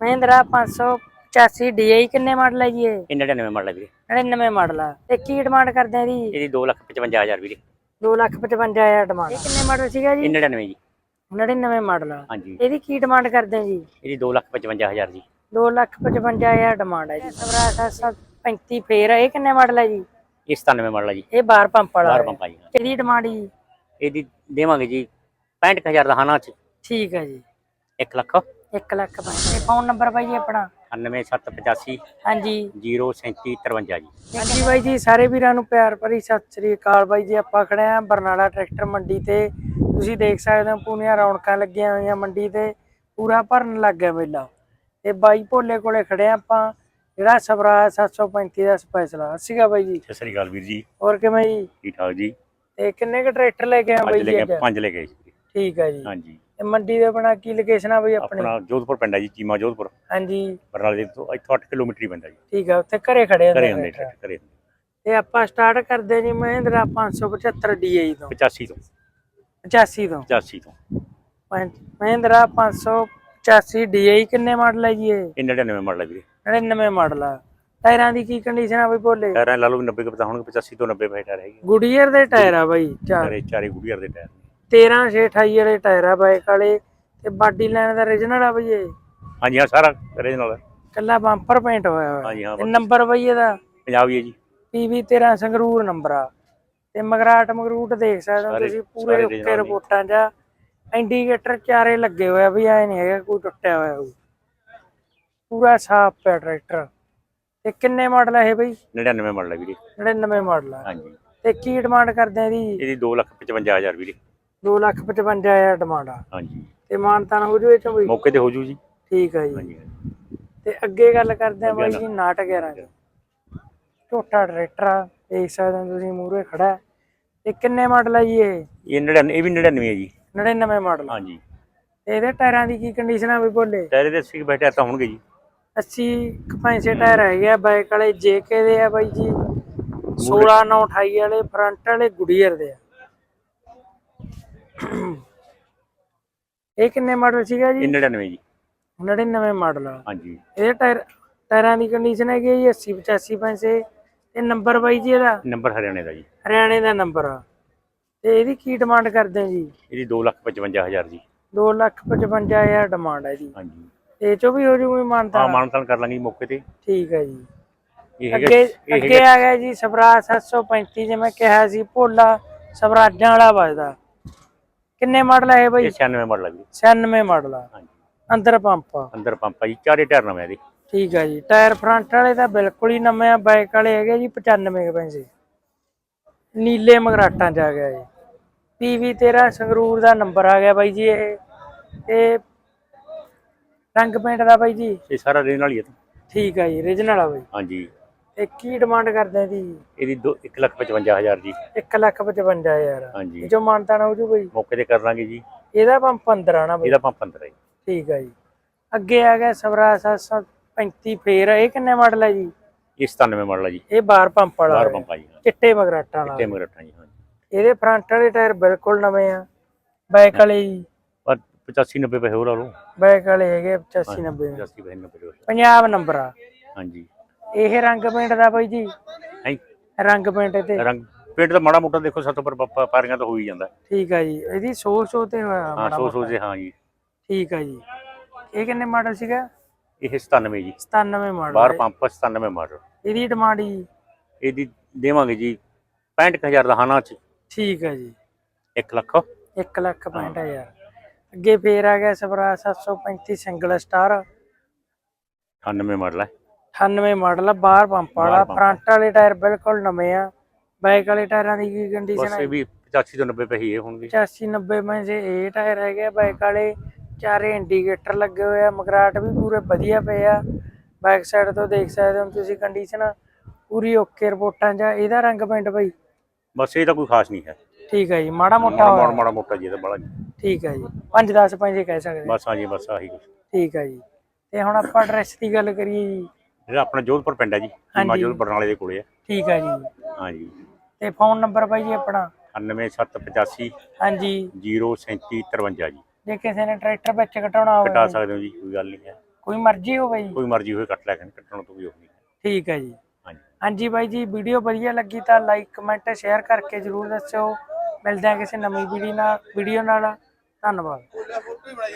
Mahindra 585 DI ਕਿੰਨੇ model ਹੈ ਜੀ ਇਹ? ਇਹ 99 ਮਾਡਲ ਹੈ ਵੀਰੇ। 99 ਮਾਡਲ ਆ। ਤੇ ਕੀ ਡਿਮਾਂਡ ਕਰਦੇ ਆ ਇਹਦੀ ਇਹਦੀ 255000 ਵੀਰੇ। 255000 ਡਿਮਾਂਡ ਇਹ ਕਿੰਨੇ ਮਾਡਲ ਸੀਗਾ ਜੀ? ਇਹ 99 ਜੀ। 99 ਮਾਡਲ ਆ। ਹਾਂਜੀ। ਇਹਦੀ ਕੀ ਡਿਮਾਂਡ ਕਰਦੇ ਆ ਜੀ? ਇਹਦੀ 255000 ਜੀ। 255000 ਡਿਮਾਂਡ ਹੈ ਜੀ। ਸਵਰਾ 735 ਫੇਰ ਇਹ ਕਿੰਨੇ ਮਾਡਲ ਹੈ ਜੀ? ਇਹ 97 ਮਾਡਲ ਹੈ ਜੀ। ਇਹ ਬਾਰ ਪੰਪ ਵਾਲਾ ਬਾਹਰ ਹੈ। ਪੰਪ ਆ ਜੀ। ਇਹਦੀ ਡਿਮਾਂਡ ਜੀ? ਇਹਦੀ ਦੇਵਾਂਗੇ ਜੀ 65000 ਦਾ ਹਾਨਾ ਚ। ਠੀਕ ਹੈ ਜੀ। 1 ਲੱਖ। 1 ਲੱਖ ਬਾਈ ਤੇ ਫੋਨ ਨੰਬਰ ਬਾਈ ਜੀ ਆਪਣਾ? 98785 ਹਾਂਜੀ। 03753 ਜੀ। ਹਾਂਜੀ ਬਾਈ ਜੀ ਸਾਰੇ ਵੀਰਾਂ ਨੂੰ ਪਿਆਰ ਭਰੀ ਸਤਿ ਸ੍ਰੀ ਅਕਾਲ ਬਾਈ ਜੀ। ਆਪਾਂ ਖੜੇ ਆਂ ਬਰਨਾਲਾ ਟਰੈਕਟਰ ਮੰਡੀ ਤੇ। ਤੁਸੀਂ ਦੇਖ ਸਕਦੇ ਹੋ ਪੂਰੀਆਂ ਰੌਣਕਾਂ ਲੱਗੀਆਂ ਹੋਈਆਂ ਮੰਡੀ ਤੇ। ਪੂਰਾ ਭਰਨ ਲੱਗ ਗਿਆ ਮੇਲਾ। ਤੇ ਬਾਈ ਭੋਲੇ ਕੋਲੇ ਖੜੇ ਆਂ ਆਪਾਂ। ਜਿਹੜਾ ਸਬਰਾ 735 ਦਾ ਸਪੈਸ਼ਲ ਆ। ਸੀਗਾ ਬਾਈ ਜੀ। ਸਤਿ ਸ੍ਰੀ ਅਕਾਲ ਵੀਰ ਜੀ। ਹੋਰ ਕਿਵੇਂ ਜੀ? ਠੀਕ ਠਾਕ ਜੀ। ਤੇ ਕਿੰਨੇ ਕੁ ਟਰੈਕਟਰ ਲੈ ਕੇ ਆ ਅੱਜ ਬਾਈ ਲੈ ਜੀ ਪੰਜ ਲੈ ਕੇ ਠੀਕ ਹੈ ਜੀ। ਹਾਂਜੀ। ਤੇ ਮੰਡੀ ਦੇ ਆਪਣਾ ਕੀ ਲੋਕੇਸ਼ਨ ਆ ਬਾਈ ਆਪਣੀ? ਆਪਣਾ ਜੋਧਪੁਰ ਪਿੰਡ ਹੈ ਜੀ ਚੀਮਾ ਜੋਧਪੁਰ। ਹਾਂਜੀ। ਬਰਨਾਲੇ ਤੋਂ ਇੱਥੋਂ 8 ਕਿਲੋਮੀਟਰ ਹੀ ਪੈਂਦਾ ਜੀ। ਠੀਕ ਆ ਉੱਥੇ ਘਰੇ ਖੜੇ ਹੁੰਦੇ ਘਰੇ ਹੁੰਦੇ ਘਰੇ ਤੇ ਆਪਾਂ ਸਟਾਰਟ ਕਰਦੇ ਜੀ ਮਹਿੰਦਰਾ 575 DI ਤੋਂ। 85 ਤੋਂ। 85 ਤੋਂ? 85 ਤੋਂ। ਮਹਿੰ- ਮਹਿੰਦਰਾ 585 DI ਕਿੰਨੇ ਮਾਡਲ ਹੈ ਜੀ ਇਹ? ਇਹ 99 ਮਾਡਲ ਹੈ ਵੀਰੇ। 99 ਮਾਡਲ ਆ। ਟਾਇਰਾਂ ਦੀ ਕੀ ਕੰਡੀਸ਼ਨ ਆ ਬਈ ਬੋਲੇ? ਟਾਇਰਾਂ ਲਾ ਲਓ ਵੀ 90 ਕੁ ਪਤਾ ਹੋਣਗੇ 85 ਤੋਂ 90 ਪਏ ਟਾਇਰ ਹੈਗੇ ਗੁਡੀਅਰ ਦੇ ਟਾਇਰ ਆ ਬਾਈ ਚਾਰ। ਚਾਰੇ ਚਾਰੇ ਗੁੜੀਅਰ ਦੇ ਟਾਇਰ। ਨੇ 13 6 28 ਵਾਲੇ ਟਾਇਰ ਆ ਬਾਈਕ ਵਾਲੇ ਤੇ ਬਾਡੀ ਲਾਈਨ ਦਾ ਰੀਜਨਲ ਆ ਬਈ ਇਹ। ਹਾਂਜੀ ਹਾਂ ਸਾਰਾ ਰੀਜਨਲ ਕੱਲਾ ਬੰਪਰ ਪੇਂਟ ਹੋਇਆ ਹੋਇਆ। ਹਾਂਜੀ ਹਾਂ ਤੇ ਨੰਬਰ ਬਈ ਇਹਦਾ? ਪੰਜਾਬ ਹੀ ਹੈ ਜੀ। PV 13 ਸੰਗਰੂਰ ਨੰਬਰ ਆ। ਤੇ ਮਗਰਾਟ ਮਗਰੂਟ ਦੇਖ ਸਕਦੇ ਹੋ ਤੁਸੀਂ ਪੂਰੇ ਨੇ। ਰਿਪੋਰਟਾਂ 'ਚ ਇੰਡੀਕੇਟਰ ਚਾਰੇ ਲੱਗੇ ਹੋਏ ਆ ਵੀ ਐ ਨਹੀਂ ਹੈਗਾ ਕੋਈ ਟੁੱਟਿਆ ਹੋਇਆ ਹੋਊ ਪੂਰਾ ਸਾਫ਼ ਪਿਆ ਟਰੈਕਟਰ ਤੇ ਕਿੰਨੇ ਮਾਡਲ ਆ ਇਹ ਬਈ? 99 ਮਾਡਲ ਹੈ ਵੀਰੇ। 99 ਮਾਡਲ ਆ। ਹਾਂਜੀ। ਤੇ ਕੀ ਡਿਮਾਂਡ ਕਰਦੇ ਆ ਇਹਦੀ? ਇਹਦੀ 255000 ਵੀਰੇ। 255000 ਡਿਮਾਂਡ ਆ। ਹਾਂਜੀ। ਤੇ ਮਾਨਤਾਨ ਹੋ ਜੂ ਇਹ ਚੋਂ ਬਈ? ਮੌਕੇ ਤੇ ਹੋ ਜੂ ਜੀ। ਠੀਕ ਆ ਜੀ। ਹਾਂਜੀ ਹਾਂਜੀ। ਤੇ ਅੱਗੇ ਗੱਲ ਕਰਦੇ ਆ ਬਾਈ ਜੀ ਨਾਟ 11 ਦੀ। ਛੋਟਾ ਟਰੈਕਟਰ ਆ ਦੇਖ ਸਕਦੇ ਹੋ ਤੁਸੀਂ ਮੂਹਰੇ ਖੜਾ ਹੈ। ਤੇ ਕਿੰਨੇ ਮਾਡਲ ਆ ਜੀ ਇਹ? ਇਹ 99 ਇਹ ਵੀ 99 ਹੈ ਜੀ। 99 ਮਾਡਲ। ਹਾਂਜੀ। ਤੇ ਇਹਦੇ ਟਾਇਰਾਂ ਦੀ ਕੀ ਕੰਡੀਸ਼ਨ ਆ ਵੀ ਬੋਲੇ? ਟਾਇਰ ਦੇ ਸੀ ਬੈਠੇ ਤਾਂ ਹੋਣਗੇ ਜੀ। 80 ਪੈਂਸੇ ਟਾਇਰ ਹੈਗੇ ਆ ਬਾਈਕ ਵਾਲੇ ਜੇਕੇ ਦੇ ਆ ਬਾਈ ਜੀ। 16 9 28 ਵਾਲੇ ਫਰੰਟ ਵਾਲੇ ਗੁਡੀਅਰ ਦੇ ਆ। ਇਹ ਕਿੰਨੇ ਮਾਡਲ ਸੀਗਾ ਇਹ ਜੀ 99 ਜੀ। 99 ਮਾਡਲ। ਹਾਂਜੀ। ਇਹਦੇ ਟਾਇਰ ਟਾਇਰਾਂ ਦੀ ਕੰਡੀਸ਼ਨ ਹੈਗੀ ਜੀ 80 85 ਪੈਂਸੇ। ਤੇ ਨੰਬਰ ਬਾਈ ਜੀ ਇਹਦਾ? ਨੰਬਰ ਹਰਿਆਣੇ ਦਾ ਜੀ। ਹਰਿਆਣੇ ਦਾ ਨੰਬਰ ਤੇ ਇਹਦੀ ਕੀ ਡਿਮਾਂਡ ਕਰਦੇ ਆ ਜੀ? ਇਹਦੀ 255000 ਜੀ। 255000 ਡਿਮਾਂਡ ਹੈ ਜੀ। ਹਾਂਜੀ। ਇਹ ਚੋਂ ਵੀ ਹੋ ਜੂ ਕੋਈ ਮਾਨਤਾ? ਹਾਂ ਮਾਨਤਾਨ ਕਰ ਲਾਂਗੇ ਮੌਕੇ ਤੇ। ਠੀਕ ਹੈ ਜੀ। ਇਹ ਅੱਗੇ ਇਹ ਅੱਗੇ ਆ ਗਿਆ ਜੀ ਸਵਰਾਜ 735 ਜਿਵੇਂ ਕਿਹਾ ਸੀ ਭੋਲਾ ਸਵਰਾਜਾਂ ਵਾਲਾ ਵੱਜਦਾ। ਕਿੰਨੇ ਮਾਡਲ ਹੈ ਇਹ ਬਾਈ? ਇਹ 96 ਮਾਡਲ ਹੈ ਜੀ 96 ਮਾਡਲ ਆ। ਹਾਂਜੀ। ਅੰਦਰ ਪੰਪ ਆ। ਅੰਦਰ ਪੰਪ ਆ ਜੀ ਚਾਰੇ ਟਾਇਰ ਨਵੇਂ ਆ ਇਹਦੇ ਠੀਕ ਹੈ ਜੀ। ਟਾਇਰ ਫਰੰਟ ਵਾਲੇ ਤਾਂ ਬਿਲਕੁਲ ਹੀ ਨਵੇਂ ਆ ਬਾਈਕ ਵਾਲੇ ਹੈਗੇ ਜੀ 95 ਕੁ ਪੈਸੇ ਨੀਲੇ ਮਗਰਾਟਾਂ ਚ ਆ ਗਿਆ ਜੀ। ਪੀਵੀ 13 ਸੰਗਰੂਰ ਦਾ ਨੰਬਰ ਆ ਗਿਆ ਬਾਈ ਜੀ ਇਹ। ਤੇ ਰੰਗ ਪੇਂਟ ਦਾ ਬਾਈ ਜੀ। ਇਹ ਸਾਰਾ ਰੇਨ ਵਾਲੀ ਹੈ ਤਾਂ। ਠੀਕ ਹੈ ਜੀ origignal ਆ ਬਾਈ। ਹਾਂਜੀ। ਤੇ ਕੀ ਡਿਮਾਂਡ ਕਰਦੇ ਦੀ? ਇਹਦੀ 155000 ਜੀ। 155000 ਹਾਂਜੀ। ਜੋ ਮਾਨਤਾ ਨਾ ਹੋ ਜੂ ਬਈ? ਮੌਕੇ ਤੇ ਕਰ ਲਾਂਗੇ ਜੀ। ਇਹਦਾ ਪੰਪ 15 ਆਣਾ ਬਈ। ਇਹਦਾ ਪੰਪ ਅੰਦਰ ਹੈ ਜੀ। ਠੀਕ ਹੈ ਜੀ। ਅੱਗੇ ਆ ਗਿਆ ਸਵਰਾ 735 ਫੇਰ। ਇਹ ਕਿੰਨੇ ਮਾਡਲ ਹੈ ਜੀ? ਇਹ 97 ਮਾਡਲ ਹੈ ਜੀ। ਇਹ ਬਾਰ ਪੰਪ ਵਾਲਾ ਬਾਹਰ ਹੈ। ਪੰਪ ਆ ਜੀ ਚਿੱਟੇ ਮਗਰਾਟਾਂ ਵਾਲਾ। ਟੇ ਮਗਰਟਾਂ ਜੀ ਹਾਂਜੀ ਇਹਦੇ ਫਰੰਟ ਵਾਲੇ ਟਾਇਰ ਬਿਲਕੁਲ ਨਵੇਂ ਆ। ਬੈਕ ਵਾਲੇ ਜੀ। ਪਰ 85 90 ਪੈਸੇ ਹੋਰ ਆ ਲੋ ਬੈਕ ਵਾਲੇ ਹੈਗੇ 85 90 85 ਪੈਸੇ 90 ਪੈਸੇ ਪੰਜਾਬ ਨੰਬਰ ਆ। ਹਾਂਜੀ। ਇਹ ਰੰਗ ਪੇਂਟ ਦਾ ਬਾਈ ਜੀ। ਹੈ? ਰੰਗ ਪੇਂਟ ਤੇ। ਰੰਗ ਪੇਂਟ ਦਾ ਮਾੜਾ ਮੋਟਾ ਦੇਖੋ ਸੱਤ ਪਰ ਪਾਰੀਆਂ ਤਾਂ ਹੋ ਹੀ ਜਾਂਦਾ। ਠੀਕ ਹੈ ਜੀ। ਇਹਦੀ 100 100 ਤੇ ਹਾਂ ਮਾੜਾ ਸੋ ਮੋਟਾ। ਸੋਚੇ ਹਾਂ ਜੀ। ਠੀਕ ਹੈ ਜੀ। ਇਹ ਕਿੰਨੇ ਮਾਡਲ ਸੀਗਾ? ਇਹ 97 ਜੀ। 97 ਮਾਡਲ। ਬਾਹਰ ਪੰਪ 97 ਮਾਡਲ। ਇਹਦੀ ਡਿਮਾਂਡ ਜੀ? ਇਹਦੀ ਦੇਵਾਂਗੇ ਜੀ 65000 ਦਾ ਹਾਨਾ ਚ। ਠੀਕ ਹੈ ਜੀ। 1 ਲੱਖ। 1 ਲੱਖ 65000 ਅੱਗੇ ਫੇਰ ਆ ਗਿਆ ਸਵਰਾ 735 ਸਿੰਗਲ ਸਟਾਰ। 98 ਮਾਡਲ ਹੈ 98 ਮਾਡਲ ਆ ਬਾਹਰ ਪੰਪ ਵਾਲਾ। ਫਰੰਟ ਵਾਲੇ ਟਾਇਰ ਬਿਲਕੁਲ ਨਵੇਂ ਆ ਬਾਈਕ ਵਾਲੇ ਟਾਇਰਾਂ ਦੀ ਕੀ ਕੰਡੀਸ਼ਨ ਬਸ ਹੈ ਇਹ ਵੀ 85 ਤੋਂ 90 ਪੈਸੇ ਇਹ ਹੋਣਗੇ 85 90 ਮੈਂ ਜੇ ਇਹ ਟਾਇਰ ਹੈਗੇ ਆ ਬਾਈਕ ਵਾਲੇ ਚਾਰੇ ਇੰਡੀਕੇਟਰ ਲੱਗੇ ਹੋਏ ਆ ਮਗਰਾਟ ਵੀ ਪੂਰੇ ਵਧੀਆ ਪਏ ਆ ਬੈਕ ਸਾਈਡ ਤੋਂ ਦੇਖ ਸਕਦੇ ਹੋ ਤੁਸੀਂ ਕੰਡੀਸ਼ਨ ਪੂਰੀ ਓਕੇ ਰਿਪੋਰਟਾਂ ਆ। ਇਹਦਾ ਰੰਗ ਪੈਂਟ ਬਈ ਬਸ ਇਹ ਤਾਂ ਕੋਈ ਖਾਸ ਨਹੀਂ ਹੈ ਠੀਕ ਹੈ ਜੀ ਮਾੜਾ ਮੋਟਾ ਮਾੜਾ। ਮਾੜਾ- ਮੋਟਾ ਜੀ ਇਹ ਤਾਂ ਬੜਾ ਠੀਕ ਹੈ ਜੀ 5 10 ਪੈਸੇ ਕਹਿ ਸਕਦੇ। ਬਸ ਹਾਂ ਜੀ ਬਸ ਆਹੀ ਠੀਕ ਹੈ ਜੀ ਤੇ ਹੁਣ ਆਪਾਂ ਐਡਰੈਸ ਦੀ ਗੱਲ ਕਰੀਏ ਜੀ ਜਿਹੜਾ ਆਪਣਾ ਜੋਧਪੁਰ ਪਿੰਡ ਹੈ ਜੀ ਹਾਂਜੀ। ਬਰਨਾਲੇ ਦੇ ਕੋਲੇ ਹੈ ਠੀਕ ਹੈ ਜੀ। ਹਾਂ ਜੀ ਤੇ ਫੋਨ ਨੰਬਰ ਬਾਈ ਜੀ ਆਪਣਾ? 98785 ਹਾਂਜੀ। 03753 ਜੀ। ਜੇ ਕਿਸੇ ਨੇ ਟਰੈਕਟਰ ਵਿੱਚ ਘਟਾਉਣਾ ਕਟਾ ਹੋਵੇ ਸਕਦੇ ਹੋ ਜੀ ਕੋਈ ਗੱਲ ਨਹੀਂ ਹੈ। ਕੋਈ ਮਰਜ਼ੀ ਹੋਵੇ ਜੀ। ਕੋਈ ਮਰਜ਼ੀ ਹੋਵੇ ਕੱਟ ਲੈ ਕੇ ਕੱਟਣ ਤੋਂ ਵੀ ਉਹ ਨਹੀਂ। ਠੀਕ ਹੈ ਜੀ। ਹਾਂਜੀ। ਹਾਂਜੀ ਬਾਈ ਜੀ ਵੀਡੀਓ ਵਧੀਆ ਲੱਗੀ ਤਾਂ ਲਾਈਕ ਕਮੈਂਟ ਸ਼ੇਅਰ ਕਰਕੇ ਜਰੂਰ ਦੱਸਿਓ। ਮਿਲਦੇ ਹਾਂ ਕਿਸੇ ਨਵੀਂ ਵੀਡੀਓ ਨਾਲ ਵੀਡੀਓ ਨਾਲ। ਧੰਨਵਾਦ।